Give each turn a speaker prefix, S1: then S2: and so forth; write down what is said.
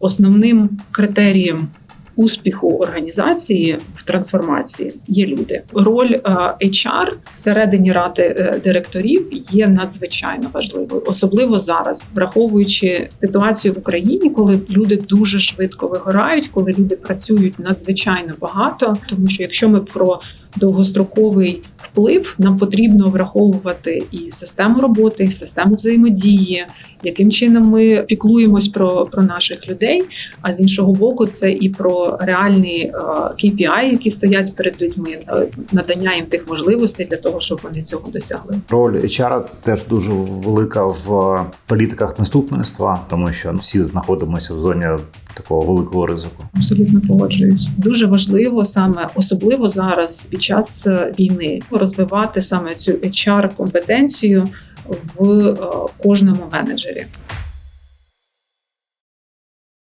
S1: Основним критерієм успіху організації в трансформації є люди. Роль е, HR всередині ради е, директорів є надзвичайно важливою, особливо зараз, враховуючи ситуацію в Україні, коли люди дуже швидко вигорають, коли люди працюють надзвичайно багато. Тому що якщо ми про довгостроковий вплив, нам потрібно враховувати і систему роботи, і систему взаємодії, яким чином ми піклуємось про, про наших людей. А з іншого боку, це і про реальні е, KPI, які стоять перед людьми, е, надання їм тих можливостей для того, щоб вони цього досягли.
S2: Роль HR теж дуже велика в політиках наступництва, тому що всі знаходимося в зоні такого великого ризику.
S1: Абсолютно погоджуюсь. Дуже важливо саме особливо зараз під час е, війни розвивати саме цю HR компетенцію в е, кожному менеджері.